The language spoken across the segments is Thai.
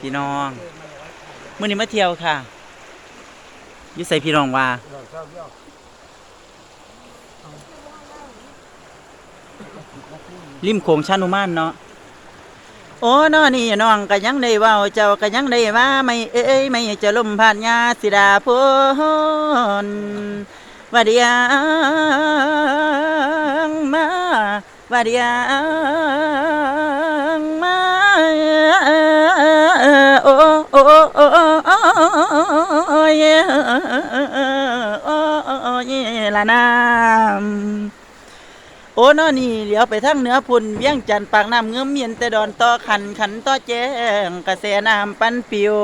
พี่น้องมื้อนี้มาเที่ยวค่ะยู่ใส่พี่น้องว่าริมโขงชานุมานเนาะโอ้นอนี่น้องก็ยังได้ว้าเจ้าก็ยังได้ว่าไม่เอ้ยไม่จะลมผ่านยาสิดาพนว่าเดียงมาว่าเดียงมา ละน้ำโอ้นอนี่เหลียวไปทางเหนือพุ่นเวียงจันปากน้ำเงื้อมเมียนแต่ดอนต่อขันขันต่อแจ้งกระแสน้ำปั้นปิว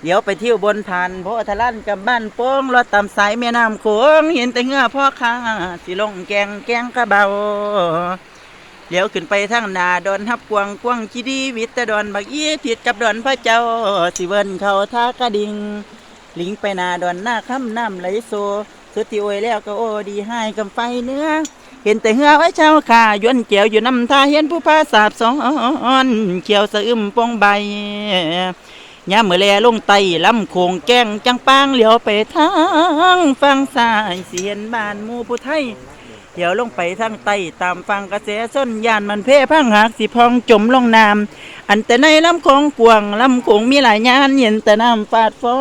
เหลียวไปเที่ยวบนผ่านโพทะลันกับบ้านโป้งรถตามสายแม่น้ำโขงเห็นแต่เงือพ่อค้าสิลงแกงแกงกระเบา เหลียวขึ้นไปทางนาดอนฮับกวางกวางจีดีวิตต่ดอนบักยี่ผิดกับดอนพระเจ้าสิเวินเขาท่ากระดิ่งลิงไปนาดอนหน้าค่ำน้ำไหลโซสุดที่โอยแล้วก็โอดีให้กำไฟเนื้อเห็นแต่เหือไว้เช้าข่าย้วนเกี่ยวอยู่น้ำท่าเห็นผู้พาสาบสอนเขียวสะอึมปองใบยาเมื่อแลลงไตลำโขงแก้งจังปางเหลียวไปทางฟังสายเสียนบ้านมูผู้ไทย เดี๋ยวลงไปทางไตตามฟังกระแสส้นยานมันเพ่พังหักสิพองจมลงน้ำอันแต่ในลำโขงกวางลำโขงมีหลายยานเห็นแต่น้ำฟาดฟอ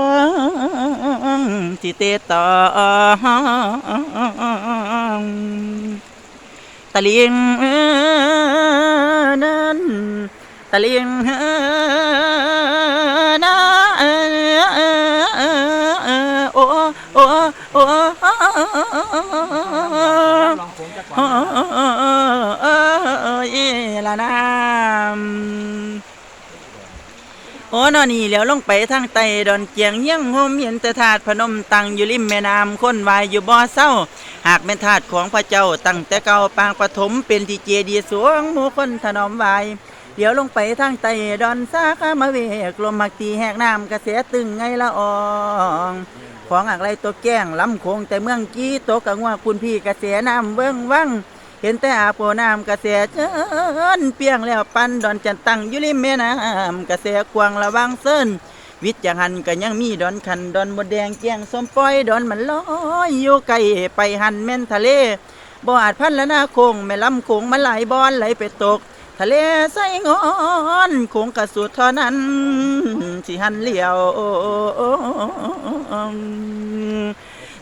งสิเตต่อตะเลียงนั้นตะเลียงนั้ นโอ้โอ้โอ้ยละน้ำโอ้นอนี่แล้วลงไปทางไตดอนเกียงเยี่ยงโฮมเห็นแต่ถาดพนมตังอยู่ริมแม่น้ำคนวายอยู่บ่อเศร้า หากเป็นทาสของพระเจ้าตั้งแต่เก่าปางปฐมเป็นที่เจดีย์สวงหมู่คนถนอมไหวเดี๋ยวลงไปทางไตดอนสาขามาเวกลมมักตีแหกน้ำกระแสตึงไงละออง ของอะไรตัวแก้งลำโคงแต่เมืองกี้ตกกังว่าคุณพี่กระแสน้ำเบิ้งวังเห็นแต่อาโปน้ำกระแสเจินเปียงแล้วปันดอนจันตั้งอยู่ริมแม่น้ำกระแสกวางระวังเส้นวิทย์จังหันก็ยังมีดอนคันดอนบดแดงแจ้งสมปล่อยดอนมันลอยอยู่ไกลไปหันแม่นทะเลบ่อาจพันละนาโคงแม่ลำโคงมันไหลบอนไหลไปตก ทะเลใสงอนโคงกระสุดเท่านั้น สิหันเลี้ยว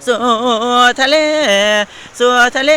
สู่ทะเลสู่ทะเล